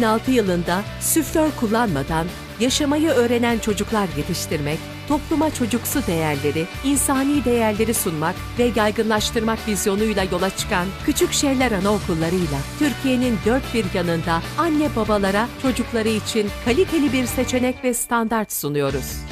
2006 yılında süflör kullanmadan yaşamayı öğrenen çocuklar yetiştirmek, topluma çocuksu değerleri, insani değerleri sunmak ve yaygınlaştırmak vizyonuyla yola çıkan Küçük Şehirler Anaokulları'yla Türkiye'nin dört bir yanında anne babalara çocukları için kaliteli bir seçenek ve standart sunuyoruz.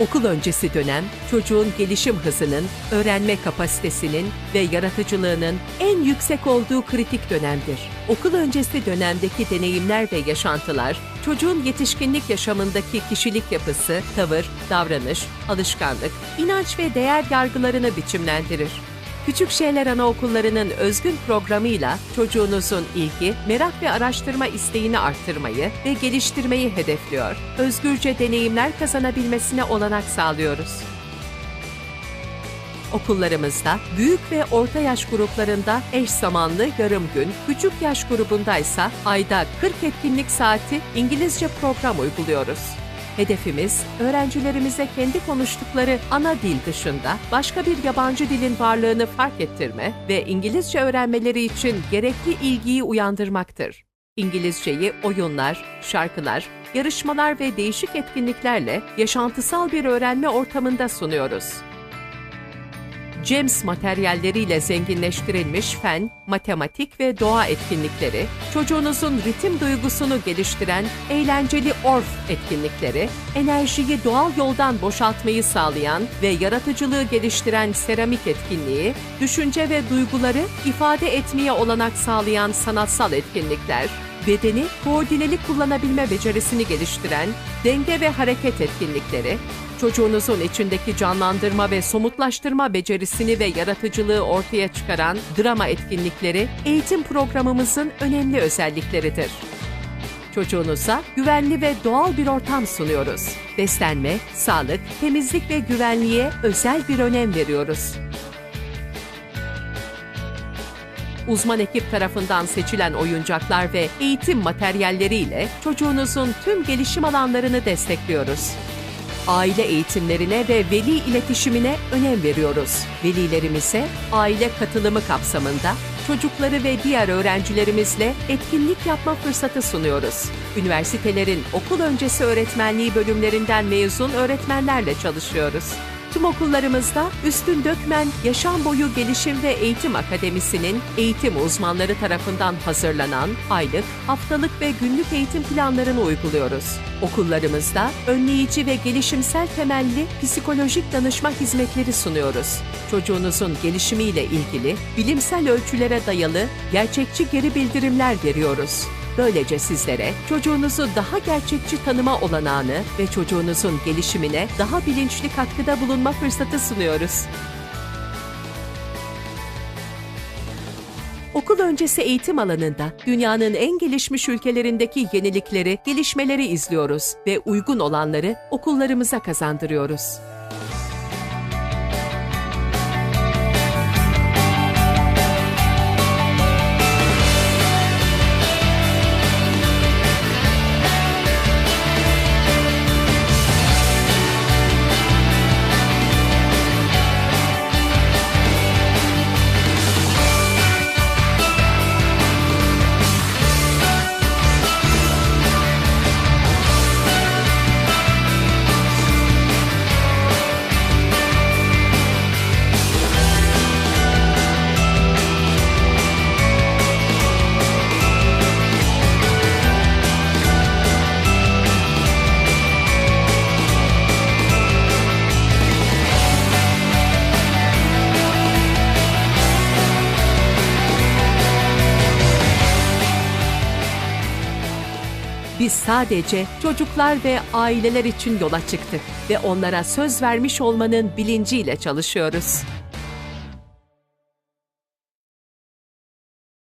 Okul öncesi dönem çocuğun gelişim hızının, öğrenme kapasitesinin ve yaratıcılığının en yüksek olduğu kritik dönemdir. Okul öncesi dönemdeki deneyimler ve yaşantılar çocuğun yetişkinlik yaşamındaki kişilik yapısı, tavır, davranış, alışkanlık, inanç ve değer yargılarını biçimlendirir. Küçük Şeyler Anaokulları'nın özgün programıyla çocuğunuzun ilgi, merak ve araştırma isteğini arttırmayı ve geliştirmeyi hedefliyor. Özgürce deneyimler kazanabilmesine olanak sağlıyoruz. Okullarımızda büyük ve orta yaş gruplarında eş zamanlı yarım gün, küçük yaş grubundaysa ayda 40 etkinlik saati İngilizce program uyguluyoruz. Hedefimiz, öğrencilerimize kendi konuştukları ana dil dışında başka bir yabancı dilin varlığını fark ettirme ve İngilizce öğrenmeleri için gerekli ilgiyi uyandırmaktır. İngilizceyi oyunlar, şarkılar, yarışmalar ve değişik etkinliklerle yaşantısal bir öğrenme ortamında sunuyoruz. James materyalleriyle zenginleştirilmiş fen, matematik ve doğa etkinlikleri, çocuğunuzun ritim duygusunu geliştiren eğlenceli orf etkinlikleri, enerjiyi doğal yoldan boşaltmayı sağlayan ve yaratıcılığı geliştiren seramik etkinliği, düşünce ve duyguları ifade etmeye olanak sağlayan sanatsal etkinlikler, bedeni koordineli kullanabilme becerisini geliştiren denge ve hareket etkinlikleri, çocuğunuzun içindeki canlandırma ve somutlaştırma becerisini ve yaratıcılığı ortaya çıkaran drama etkinlikleri eğitim programımızın önemli özellikleridir. Çocuğunuza güvenli ve doğal bir ortam sunuyoruz. Beslenme, sağlık, temizlik ve güvenliğe özel bir önem veriyoruz. Uzman ekip tarafından seçilen oyuncaklar ve eğitim materyalleriyle çocuğunuzun tüm gelişim alanlarını destekliyoruz aile eğitimlerine ve veli iletişimine önem veriyoruz. Velilerimize aile katılımı kapsamında çocukları ve diğer öğrencilerimizle etkinlik yapma fırsatı sunuyoruz. Üniversitelerin okul öncesi öğretmenliği bölümlerinden mezun öğretmenlerle çalışıyoruz. Tüm okullarımızda Üstün Dökmen Yaşam Boyu Gelişim ve Eğitim Akademisi'nin eğitim uzmanları tarafından hazırlanan aylık, haftalık ve günlük eğitim planlarını uyguluyoruz. Okullarımızda önleyici ve gelişimsel temelli psikolojik danışma hizmetleri sunuyoruz. Çocuğunuzun gelişimiyle ilgili bilimsel ölçülere dayalı gerçekçi geri bildirimler veriyoruz. Böylece sizlere çocuğunuzu daha gerçekçi tanıma olanağını ve çocuğunuzun gelişimine daha bilinçli katkıda bulunma fırsatı sunuyoruz. Okul öncesi eğitim alanında dünyanın en gelişmiş ülkelerindeki yenilikleri, gelişmeleri izliyoruz ve uygun olanları okullarımıza kazandırıyoruz. Biz sadece çocuklar ve aileler için yola çıktık ve onlara söz vermiş olmanın bilinciyle çalışıyoruz.